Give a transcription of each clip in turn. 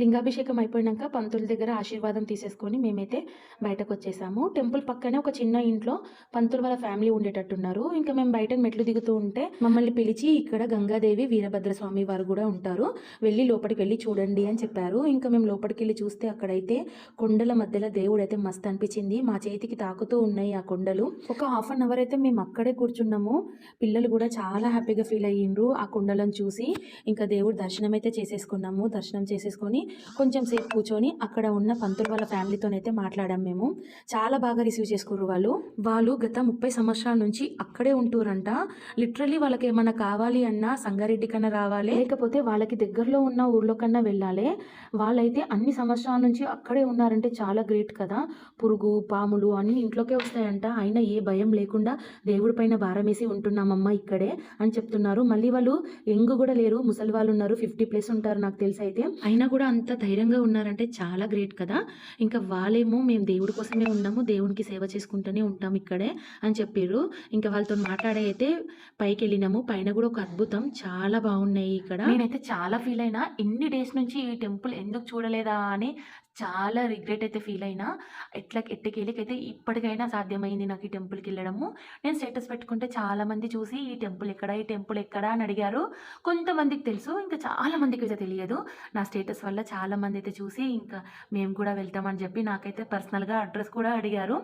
లింగాభిషేకం అయిపోయినాక పంతుల దగ్గర ఆశీర్వాదం తీసేసుకొని మేమైతే బయటకు వచ్చేసాము టెంపుల్ పక్కనే ఒక చిన్న ఇంట్లో పంతులు వాళ్ళ ఫ్యామిలీ ఉండేటట్టున్నారు. ఇంకా మేము బయట మెట్లు దిగుతూ ఉంటే మమ్మల్ని పిలిచి ఇక్కడ గంగాదేవి వీరభద్ర స్వామి వారు కూడా ఉంటారు. వెళ్ళి లోపలికి వెళ్ళి చూడండి అని చెప్పారు. ఇంకా మేము లోపలికి వెళ్ళి చూస్తే అక్కడైతే కొండల మధ్యలో దేవుడు అయితే మస్తు అనిపించింది. మా చేతికి తాకుతూ ఉన్నాయి ఆ కొండలు. ఒక హాఫ్ అన్ అవర్ అయితే మేము అక్కడే కూర్చున్నాము. పిల్లలు కూడా చాలా హ్యాపీగా ఫీల్ అయ్యిండ్రు ఆ కొండలను చూసి. ఇంకా దేవుడు దర్శనం అయితే చేసేసుకున్నాము. దర్శనం చేసేసుకొని కొంచెం సేపు కూర్చొని అక్కడ ఉన్న పంతులు వాళ్ళ ఫ్యామిలీతోనైతే మాట్లాడాం మేము. చాలా బాగా రిసీవ్ చేసుకుర్రు వాళ్ళు. వాళ్ళు గత ముప్పై సంవత్సరాల నుంచి అక్కడే ఉంటురంట లిటరలీ వాళ్ళకి ఏమన్నా కావాలి అన్నా సంగారెడ్డి కన్నా రావాలి లేకపోతే వాళ్ళకి దగ్గరలో ఉన్న ఊర్లో కన్నా వెళ్ళాలి. వాళ్ళైతే అన్ని సంవత్సరాల నుంచి అక్కడే ఉన్నారంటే చాలా గ్రేట్ కదా. పురుగు పాములు అన్ని ఇంట్లోకే వస్తాయంట. అయినా ఏ భయం లేకుండా దేవుడి పైన భారం వేసి ఉంటున్నామమ్మా ఇక్కడే అని చెప్తున్నారు. మళ్ళీ వాళ్ళు ఎంగు కూడా లేరు. ముసలి వాళ్ళు ఉన్నారు ఫిఫ్టీ ప్లస్ ఉంటారు నాకు తెలిసి అయితే అయినా కూడా అంత ధైర్యంగా ఉన్నారంటే చాలా గ్రేట్ కదా. ఇంకా వాళ్ళేమో మేము దేవుడి కోసమే ఉన్నాము దేవునికి సేవ చేసుకుంటూనే ఉంటాం ఇక్కడే అని చెప్పారు ఇంకా వాళ్ళతో మాట్లాడే అయితే పైకి వెళ్ళినాము పైన కూడా ఒక అద్భుతం. చాలా బాగున్నాయి ఇక్కడ. నేనైతే చాలా ఫీల్ అయినా ఎన్ని డేస్ నుంచి ఈ టెంపుల్ ఎందుకు చూడలేదా అని చాలా రిగ్రెట్ అయితే ఫీల్ అయినా. ఎట్లా ఎట్టకేళ్ళకైతే ఇప్పటికైనా సాధ్యమైంది నాకు ఈ టెంపుల్కి వెళ్ళడము. నేను స్టేటస్ పెట్టుకుంటే చాలామంది చూసి ఈ టెంపుల్ ఎక్కడ ఈ టెంపుల్ ఎక్కడ అని అడిగారు. కొంతమందికి తెలుసు ఇంకా చాలామందికి అయితే తెలియదు. నా స్టేటస్ వల్ల చాలా మంది అయితే చూసి ఇంకా మేము కూడా వెళ్తామని చెప్పి నాకైతే పర్సనల్గా అడ్రస్ కూడా అడిగారు.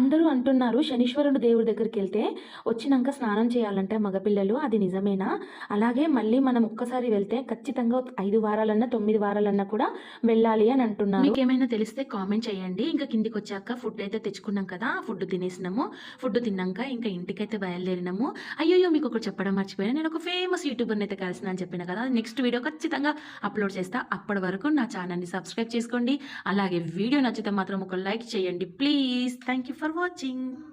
అందరూ అంటున్నారు శనీశ్వరుడు దేవుడి దగ్గరికి వెళ్తే వచ్చినాక స్నానం చేయాలంటే మగపిల్లలు అది నిజమేనా? అలాగే మళ్ళీ మనం ఒక్కసారి వెళ్తే ఖచ్చితంగా ఐదు వారాలన్నా తొమ్మిది వారాలన్నా కూడా వెళ్ళాలి అని అంటున్నారు. మీకు ఏమైనా తెలిస్తే కామెంట్ చేయండి. ఇంకా కిందికి వచ్చాక ఫుడ్ అయితే తెచ్చుకున్నాం కదా ఫుడ్ తినేసినాము. ఫుడ్ తిన్నాక ఇంకా ఇంటికైతే బయలుదేరినాము. అయ్యో మీకు ఒకటి చెప్పడం మర్చిపోయాను. నేను ఒక ఫేమస్ యూట్యూబర్ని అయితే కలిసిన అని చెప్పిన కదా నెక్స్ట్ వీడియో ఖచ్చితంగా అప్లోడ్ చేస్తా. అప్పటి వరకు నా ఛానల్ని సబ్స్క్రైబ్ చేసుకోండి. అలాగే వీడియో నచ్చితే మాత్రం ఒక లైక్ చేయండి. Please. Thank you for watching.